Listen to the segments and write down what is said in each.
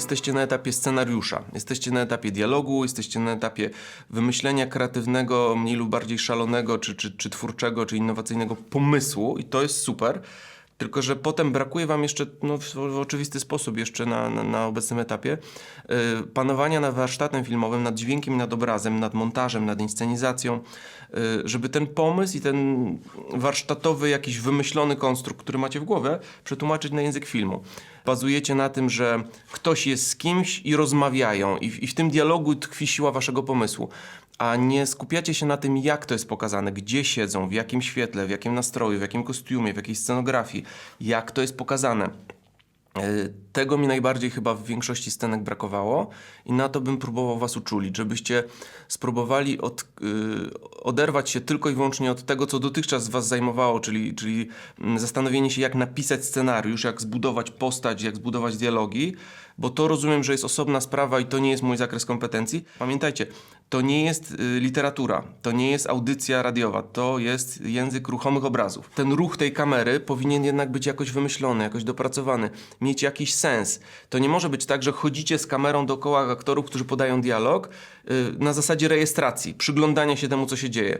jesteście na etapie scenariusza, jesteście na etapie dialogu, jesteście na etapie wymyślenia kreatywnego, mniej lub bardziej szalonego, czy, czy, czy twórczego, czy innowacyjnego pomysłu i to jest super. Tylko, że potem brakuje wam jeszcze no, w, w oczywisty sposób jeszcze na, na, na obecnym etapie y, panowania nad warsztatem filmowym, nad dźwiękiem, nad obrazem, nad montażem, nad inscenizacją, y, żeby ten pomysł i ten warsztatowy, jakiś wymyślony konstrukt, który macie w głowie, przetłumaczyć na język filmu. Bazujecie na tym, że ktoś jest z kimś i rozmawiają i w, i w tym dialogu tkwi siła waszego pomysłu a nie skupiacie się na tym, jak to jest pokazane, gdzie siedzą, w jakim świetle, w jakim nastroju, w jakim kostiumie, w jakiej scenografii, jak to jest pokazane. Tego mi najbardziej chyba w większości scenek brakowało i na to bym próbował Was uczulić, żebyście spróbowali od, y, oderwać się tylko i wyłącznie od tego, co dotychczas Was zajmowało, czyli, czyli mm, zastanowienie się, jak napisać scenariusz, jak zbudować postać, jak zbudować dialogi, bo to rozumiem, że jest osobna sprawa i to nie jest mój zakres kompetencji. Pamiętajcie, to nie jest y, literatura, to nie jest audycja radiowa, to jest język ruchomych obrazów. Ten ruch tej kamery powinien jednak być jakoś wymyślony, jakoś dopracowany, mieć jakiś sens. To nie może być tak, że chodzicie z kamerą dookoła aktorów, którzy podają dialog y, na zasadzie rejestracji, przyglądania się temu, co się dzieje.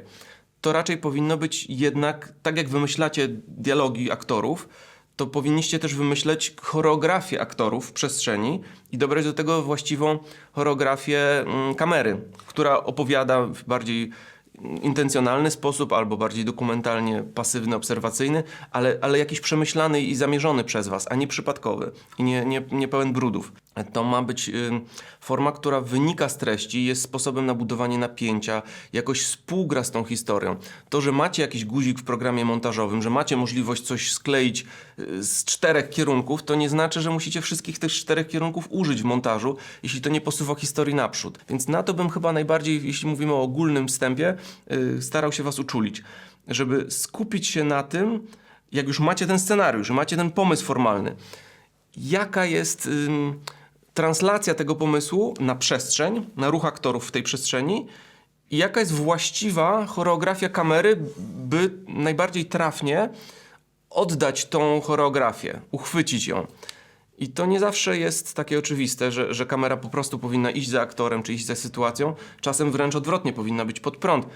To raczej powinno być jednak, tak jak wymyślacie dialogi aktorów, to powinniście też wymyśleć choreografię aktorów w przestrzeni i dobrać do tego właściwą choreografię mm, kamery, która opowiada bardziej intencjonalny sposób albo bardziej dokumentalnie pasywny, obserwacyjny, ale, ale jakiś przemyślany i zamierzony przez was, a nie przypadkowy i nie, nie, nie pełen brudów. To ma być y, forma, która wynika z treści, jest sposobem na budowanie napięcia, jakoś współgra z tą historią. To, że macie jakiś guzik w programie montażowym, że macie możliwość coś skleić y, z czterech kierunków, to nie znaczy, że musicie wszystkich tych czterech kierunków użyć w montażu, jeśli to nie posuwa historii naprzód. Więc na to bym chyba najbardziej, jeśli mówimy o ogólnym wstępie, starał się was uczulić, żeby skupić się na tym, jak już macie ten scenariusz, macie ten pomysł formalny, jaka jest ym, translacja tego pomysłu na przestrzeń, na ruch aktorów w tej przestrzeni i jaka jest właściwa choreografia kamery, by najbardziej trafnie oddać tą choreografię, uchwycić ją. I to nie zawsze jest takie oczywiste, że, że kamera po prostu powinna iść za aktorem czy iść za sytuacją. Czasem wręcz odwrotnie, powinna być pod prąd.